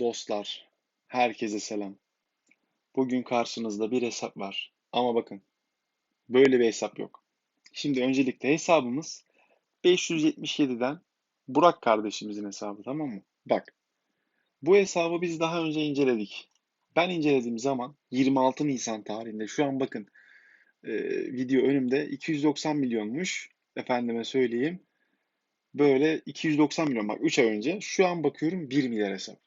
Dostlar, herkese selam. Bugün karşınızda bir hesap var. Ama bakın, böyle bir hesap yok. Şimdi öncelikle hesabımız 577'den Burak kardeşimizin hesabı tamam mı? Bak, bu hesabı biz daha önce inceledik. Ben incelediğim zaman 26 Nisan tarihinde şu an bakın e, video önümde 290 milyonmuş. Efendime söyleyeyim. Böyle 290 milyon bak 3 ay önce. Şu an bakıyorum 1 milyar hesap.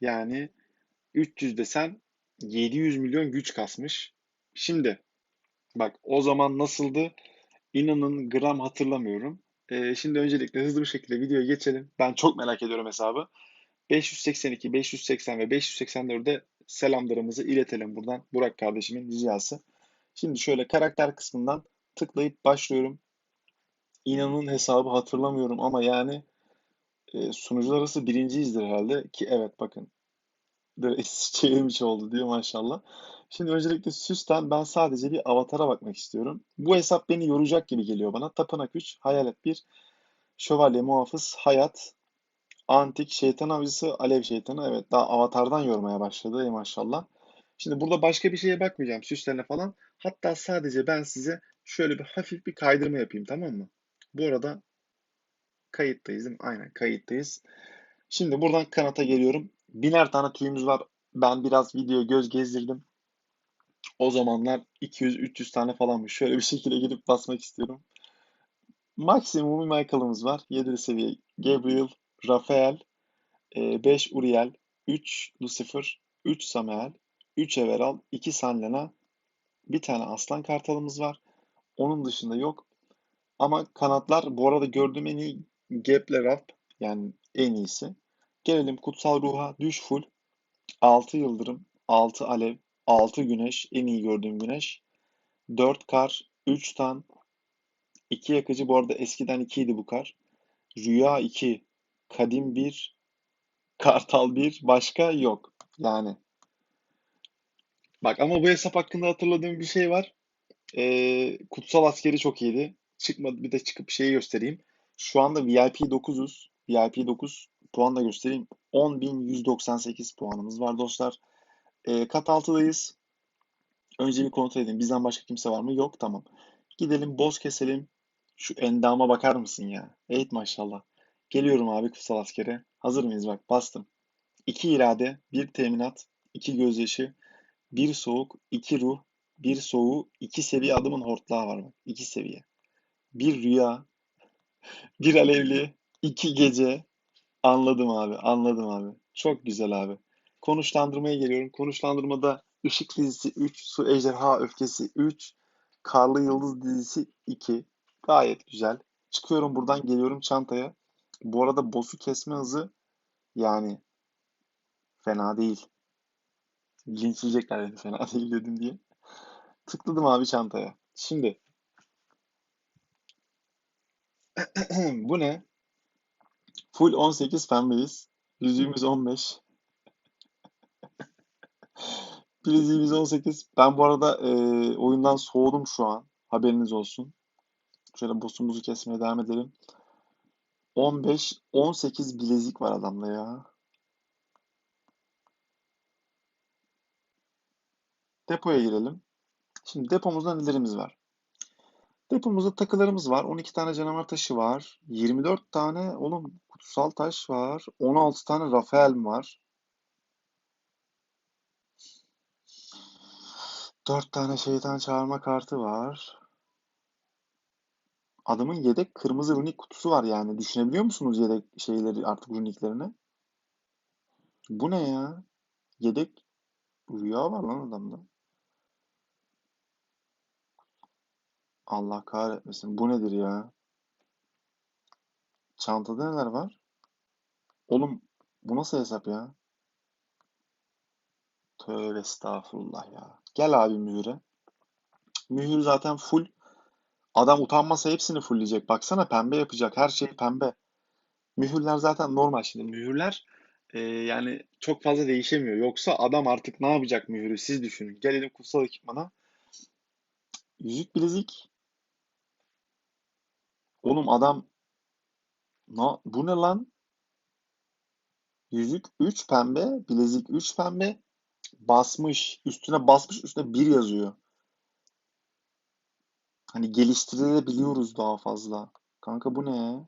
Yani 300 desen 700 milyon güç kasmış. Şimdi bak o zaman nasıldı? İnanın gram hatırlamıyorum. Ee, şimdi öncelikle hızlı bir şekilde videoya geçelim. Ben çok merak ediyorum hesabı. 582, 580 ve 584'de selamlarımızı iletelim buradan. Burak kardeşimin ricası. Şimdi şöyle karakter kısmından tıklayıp başlıyorum. İnanın hesabı hatırlamıyorum ama yani e, sunucular arası birinciyizdir herhalde ki evet bakın çevirmiş oldu diyor maşallah. Şimdi öncelikle süsten ben sadece bir avatara bakmak istiyorum. Bu hesap beni yoracak gibi geliyor bana. Tapınak 3, Hayalet 1, Şövalye Muhafız, Hayat, Antik, Şeytan Avcısı, Alev Şeytanı. Evet daha avatardan yormaya başladı ey maşallah. Şimdi burada başka bir şeye bakmayacağım süslerine falan. Hatta sadece ben size şöyle bir hafif bir kaydırma yapayım tamam mı? Bu arada kayıttayız değil mi? Aynen kayıttayız. Şimdi buradan kanata geliyorum. Biner tane tüyümüz var. Ben biraz video göz gezdirdim. O zamanlar 200-300 tane falanmış. Şöyle bir şekilde gidip basmak istiyorum. Maksimum bir Michael'ımız var. 7 seviye Gabriel, Rafael, 5 e, Uriel, 3 Lucifer, 3 Samael, 3 Everal, 2 Sanlena, bir tane Aslan Kartalımız var. Onun dışında yok. Ama kanatlar bu arada gördüğüm en iyi Gepler Up yani en iyisi. Gelelim kutsal ruha. Düş full. 6 yıldırım, 6 alev, 6 güneş. En iyi gördüğüm güneş. 4 kar, 3 tan, 2 yakıcı. Bu arada eskiden 2 idi bu kar. Rüya 2, kadim 1, kartal 1. Başka yok. Yani. Bak ama bu hesap hakkında hatırladığım bir şey var. Ee, kutsal askeri çok iyiydi. Çıkmadı bir de çıkıp şeyi göstereyim. Şu anda VIP 9'uz. VIP 9 puan da göstereyim. 10.198 puanımız var dostlar. E, kat 6'dayız. Önce bir kontrol edeyim. Bizden başka kimse var mı? Yok. Tamam. Gidelim boz keselim. Şu endama bakar mısın ya? Evet maşallah. Geliyorum abi kutsal askere. Hazır mıyız bak bastım. 2 irade, 1 teminat, 2 gözyaşı, 1 soğuk, 2 ruh, 1 soğuğu, 2 seviye adımın hortlağı var bak. 2 seviye. 1 rüya, 1 alevli, 2 gece, Anladım abi, anladım abi. Çok güzel abi. Konuşlandırmaya geliyorum. Konuşlandırmada Işık dizisi 3, Su Ejderha Öfkesi 3, Karlı Yıldız dizisi 2. Gayet güzel. Çıkıyorum buradan geliyorum çantaya. Bu arada boss'u kesme hızı yani fena değil. Linçleyecekler beni fena değil dedim diye. Tıkladım abi çantaya. Şimdi bu ne? Full 18 pembeyiz. Yüzüğümüz 15. Bileziğimiz 18. Ben bu arada e, oyundan soğudum şu an. Haberiniz olsun. Şöyle boss'umuzu kesmeye devam edelim. 15, 18 bilezik var adamda ya. Depoya girelim. Şimdi depomuzda nelerimiz var? Depomuzda takılarımız var. 12 tane canavar taşı var. 24 tane oğlum kutsal taş var. 16 tane Rafael var. 4 tane şeytan çağırma kartı var. Adamın yedek kırmızı runik kutusu var yani. Düşünebiliyor musunuz yedek şeyleri artık runiklerini? Bu ne ya? Yedek rüya var lan adamda. Allah kahretmesin. Bu nedir ya? Çantada neler var? Oğlum bu nasıl hesap ya? Tövbe estağfurullah ya. Gel abi mühüre. Mühür zaten full. Adam utanmasa hepsini fullleyecek. Baksana pembe yapacak. Her şey pembe. Mühürler zaten normal şimdi. Mühürler e, yani çok fazla değişemiyor. Yoksa adam artık ne yapacak mühürü siz düşünün. Gelelim kutsal ekipmana. Yüzük bilezik Oğlum adam na, bu ne lan? Yüzük 3 pembe, bilezik 3 pembe. Basmış. Üstüne basmış, üstüne 1 yazıyor. Hani geliştirilebiliyoruz daha fazla. Kanka bu ne?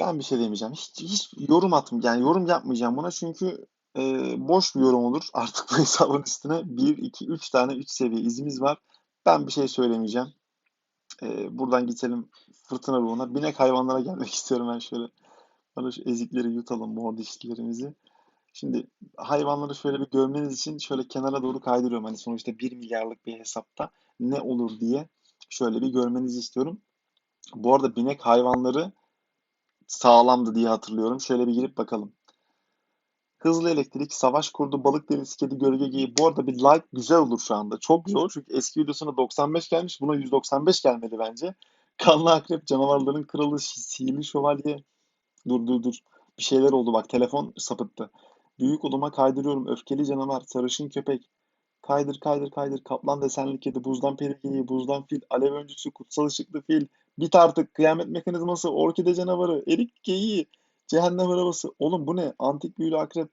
Ben bir şey demeyeceğim. Hiç, hiç yorum atım yani yorum yapmayacağım buna çünkü e, boş bir yorum olur. Artık bu hesabın üstüne 1, 2, 3 tane 3 seviye izimiz var. Ben bir şey söylemeyeceğim. E, buradan geçelim fırtına ruhuna. Binek hayvanlara gelmek istiyorum ben şöyle. Bana şu ezikleri yutalım, mor dişlilerimizi. Şimdi hayvanları şöyle bir görmeniz için şöyle kenara doğru kaydırıyorum. Hani sonuçta 1 milyarlık bir hesapta ne olur diye şöyle bir görmenizi istiyorum. Bu arada binek hayvanları sağlamdı diye hatırlıyorum. Şöyle bir girip bakalım. Hızlı elektrik, savaş kurdu, balık derisi, kedi, gölge geyiği. Bu arada bir like güzel olur şu anda. Çok güzel olur çünkü eski videosuna 95 gelmiş. Buna 195 gelmedi bence. Kanlı akrep, canavarların kralı, sihirli şövalye. Dur dur dur. Bir şeyler oldu bak telefon sapıttı. Büyük odama kaydırıyorum. Öfkeli canavar, sarışın köpek. Kaydır kaydır kaydır. Kaplan desenli kedi, buzdan peri geyiği, buzdan fil, alev öncüsü, kutsal ışıklı fil. Bit artık, kıyamet mekanizması, orkide canavarı, erik geyiği, cehennem arabası. Oğlum bu ne? Antik büyülü akrep,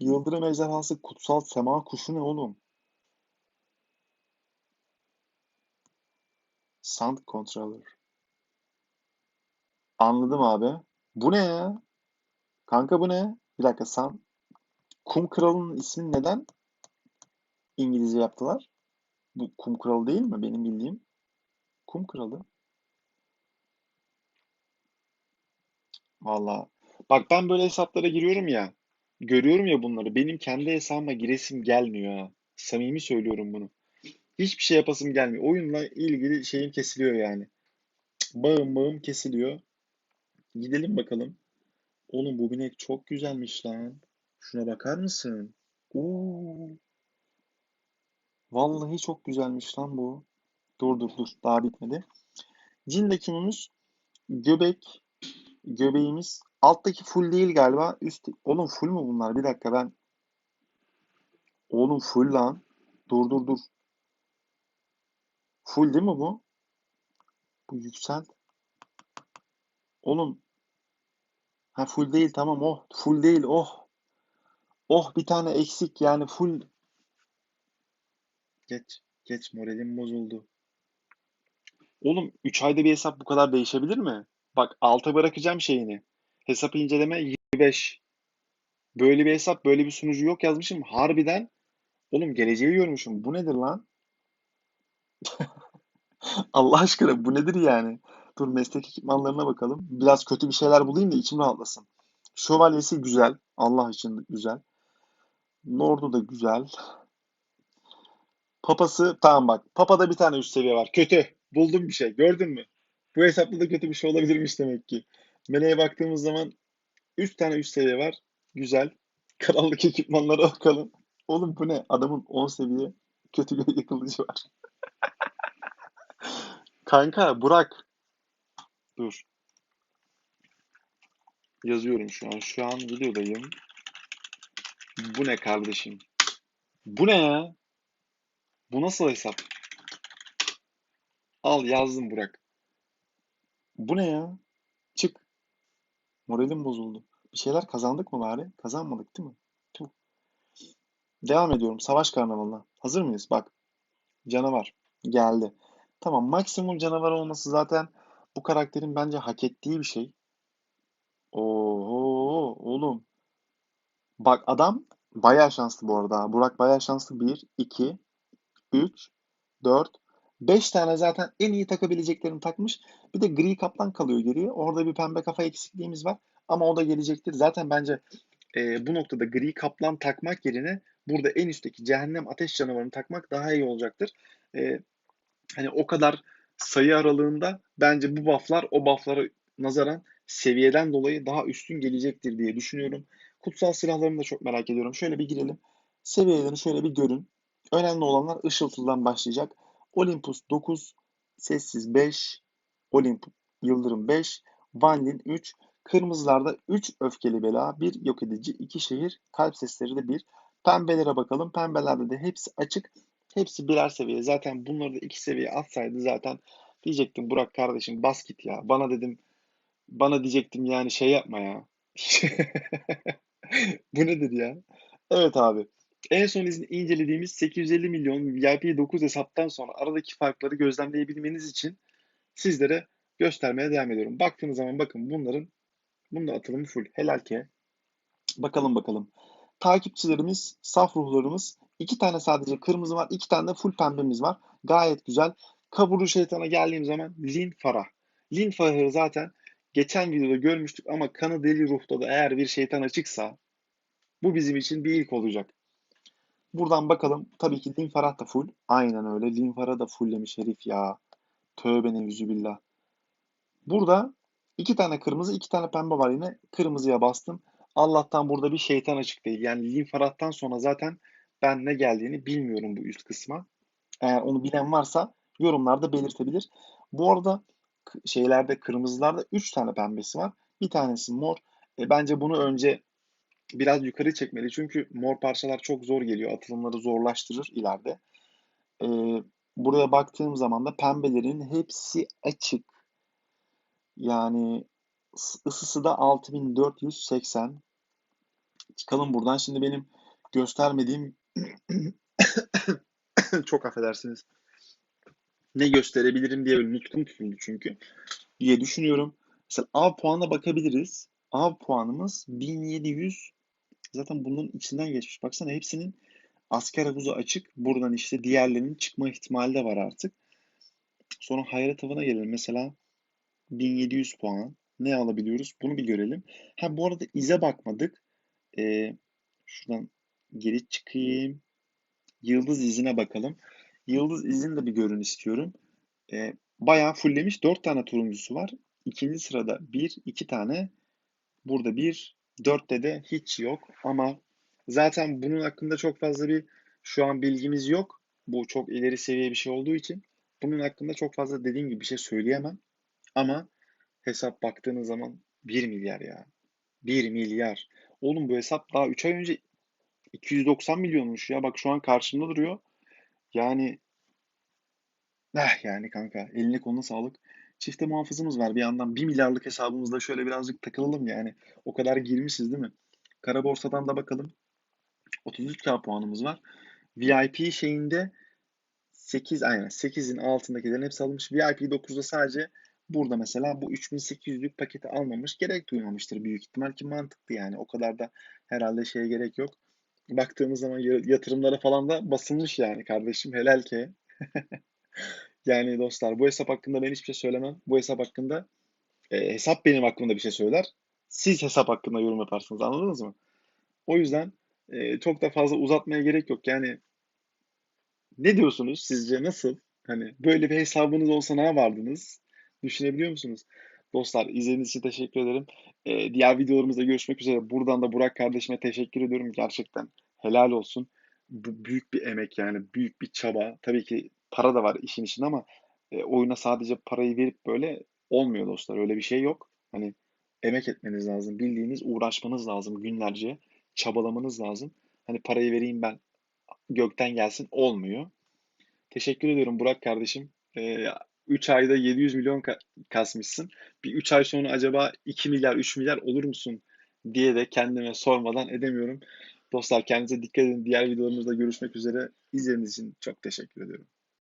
yıldırım ejderhası, kutsal sema kuşu ne oğlum? Sound controller. Anladım abi. Bu ne ya? Kanka bu ne? Bir dakika sen Kum Kralı'nın ismini neden İngilizce yaptılar? Bu Kum Kralı değil mi benim bildiğim? Kum Kralı. Valla. Bak ben böyle hesaplara giriyorum ya. Görüyorum ya bunları. Benim kendi hesabıma giresim gelmiyor ha. Samimi söylüyorum bunu. Hiçbir şey yapasım gelmiyor. Oyunla ilgili şeyim kesiliyor yani. Bağım bağım kesiliyor. Gidelim bakalım. Oğlum bu binek çok güzelmiş lan. Şuna bakar mısın? Oo, vallahi çok güzelmiş lan bu. Dur dur dur. Daha bitmedi. Cin lekimimiz göbek. Göbeğimiz. Alttaki full değil galiba. Üst... Oğlum full mu bunlar? Bir dakika ben. Oğlum full lan. Dur dur dur. Full değil mi bu? Bu yüksel. Oğlum. Ha full değil tamam oh. Full değil oh. Oh bir tane eksik yani full. Geç. Geç moralim bozuldu. Oğlum 3 ayda bir hesap bu kadar değişebilir mi? Bak alta bırakacağım şeyini. Hesap inceleme 25. Böyle bir hesap, böyle bir sunucu yok yazmışım. Harbiden oğlum geleceği görmüşüm. Bu nedir lan? Allah aşkına bu nedir yani? Dur meslek ekipmanlarına bakalım. Biraz kötü bir şeyler bulayım da içim rahatlasın. Şövalyesi güzel. Allah için güzel. Nordu da güzel. Papası tamam bak. Papa'da bir tane üst seviye var. Kötü. Buldum bir şey. Gördün mü? Bu hesapta da kötü bir şey olabilirmiş demek ki. Meleğe baktığımız zaman 3 tane üst seviye var. Güzel. Krallık ekipmanlara bakalım. Oğlum bu ne? Adamın 10 seviye kötü gölge kılıcı var. Kanka Burak. Dur. Yazıyorum şu an. Şu an videodayım. Bu ne kardeşim? Bu ne ya? Bu nasıl hesap? Al yazdım Burak. Bu ne ya? Moralim bozuldu. Bir şeyler kazandık mı bari? Kazanmadık değil mi? Tuh. Devam ediyorum. Savaş karnavalına. Hazır mıyız? Bak. Canavar. Geldi. Tamam. Maksimum canavar olması zaten bu karakterin bence hak ettiği bir şey. Oo oğlum. Bak adam bayağı şanslı bu arada. Burak bayağı şanslı. 1, 2, 3, 4, 5 tane zaten en iyi takabileceklerini takmış. Bir de gri kaplan kalıyor geriye. Orada bir pembe kafa eksikliğimiz var. Ama o da gelecektir. Zaten bence e, bu noktada gri kaplan takmak yerine burada en üstteki cehennem ateş canavarını takmak daha iyi olacaktır. E, hani o kadar sayı aralığında bence bu bufflar o bufflara nazaran seviyeden dolayı daha üstün gelecektir diye düşünüyorum. Kutsal silahlarını da çok merak ediyorum. Şöyle bir girelim. Seviyelerini şöyle bir görün. Önemli olanlar ışıltıdan başlayacak. Olympus 9, Sessiz 5, Olympus Yıldırım 5, Vanlin 3, Kırmızılarda 3 öfkeli bela, 1 yok edici, 2 şehir, kalp sesleri de 1. Pembelere bakalım. Pembelerde de hepsi açık. Hepsi birer seviye. Zaten bunları da 2 seviye atsaydı zaten Diyecektim Burak kardeşim bas git ya. Bana dedim bana diyecektim yani şey yapma ya. Bu nedir ya? Evet abi. En son izin- incelediğimiz 850 milyon VIP 9 hesaptan sonra aradaki farkları gözlemleyebilmeniz için sizlere göstermeye devam ediyorum. Baktığınız zaman bakın bunların bunun da atılımı full. Helal ki. Bakalım bakalım. Takipçilerimiz, saf ruhlarımız. iki tane sadece kırmızı var. iki tane de full pembemiz var. Gayet güzel. Kaburu şeytana geldiğim zaman Lin Farah. Lin Farah'ı zaten geçen videoda görmüştük ama kanı deli ruhta da eğer bir şeytan açıksa bu bizim için bir ilk olacak. Buradan bakalım. Tabii ki Lin Farah da full. Aynen öyle. Lin Farah da fulllemiş herif ya. Tövbe billah. Burada iki tane kırmızı, iki tane pembe var yine. Kırmızıya bastım. Allah'tan burada bir şeytan açık değil. Yani linfarattan sonra zaten ben ne geldiğini bilmiyorum bu üst kısma. Eğer onu bilen varsa yorumlarda belirtebilir. Bu arada şeylerde kırmızılarda 3 tane pembesi var. Bir tanesi mor. E, bence bunu önce biraz yukarı çekmeli. Çünkü mor parçalar çok zor geliyor. Atılımları zorlaştırır ileride. E, buraya baktığım zaman da pembelerin hepsi açık. Yani ısısı da 6480. Çıkalım buradan. Şimdi benim göstermediğim çok affedersiniz. Ne gösterebilirim diye böyle nutkum tutuldu çünkü diye düşünüyorum. Mesela A puanına bakabiliriz. A puanımız 1700 zaten bunun içinden geçmiş. Baksana hepsinin asker havuzu açık. Buradan işte diğerlerinin çıkma ihtimali de var artık. Sonra hayret avına gelelim. Mesela 1700 puan. Ne alabiliyoruz? Bunu bir görelim. Ha bu arada ize bakmadık. Ee, şuradan geri çıkayım. Yıldız izine bakalım. Yıldız izini de bir görün istiyorum. Ee, bayağı fulllemiş. 4 tane turuncusu var. İkinci sırada 1, 2 tane. Burada 1, 4'te de hiç yok. Ama zaten bunun hakkında çok fazla bir şu an bilgimiz yok. Bu çok ileri seviye bir şey olduğu için. Bunun hakkında çok fazla dediğim gibi bir şey söyleyemem. Ama hesap baktığınız zaman 1 milyar ya. 1 milyar. Oğlum bu hesap daha 3 ay önce 290 milyonmuş ya. Bak şu an karşımda duruyor. Yani eh yani kanka eline koluna sağlık. Çifte muhafızımız var bir yandan. 1 milyarlık hesabımızda şöyle birazcık takılalım yani. O kadar girmişiz değil mi? Kara borsadan da bakalım. 33K puanımız var. VIP şeyinde 8 aynen 8'in altındakilerin hepsi alınmış. VIP 9'da sadece Burada mesela bu 3800'lük paketi almamış. Gerek duymamıştır büyük ihtimal ki mantıklı yani. O kadar da herhalde şeye gerek yok. Baktığımız zaman yatırımlara falan da basılmış yani kardeşim helal ki. yani dostlar bu hesap hakkında ben hiçbir şey söylemem. Bu hesap hakkında e, hesap benim hakkımda bir şey söyler. Siz hesap hakkında yorum yaparsınız anladınız mı? O yüzden e, çok da fazla uzatmaya gerek yok. Yani ne diyorsunuz sizce nasıl? Hani böyle bir hesabınız olsa ne yapardınız? Düşünebiliyor musunuz? Dostlar izlediğiniz için teşekkür ederim. Ee, diğer videolarımızda görüşmek üzere. Buradan da Burak kardeşime teşekkür ediyorum. Gerçekten helal olsun. Bu büyük bir emek yani büyük bir çaba. Tabii ki para da var işin içinde ama e, oyuna sadece parayı verip böyle olmuyor dostlar. Öyle bir şey yok. Hani emek etmeniz lazım. Bildiğiniz uğraşmanız lazım günlerce. Çabalamanız lazım. Hani parayı vereyim ben gökten gelsin olmuyor. Teşekkür ediyorum Burak kardeşim. Ee, 3 ayda 700 milyon kasmışsın. Bir 3 ay sonra acaba 2 milyar, 3 milyar olur musun diye de kendime sormadan edemiyorum. Dostlar kendinize dikkat edin. Diğer videolarımızda görüşmek üzere. İzlediğiniz için çok teşekkür ediyorum.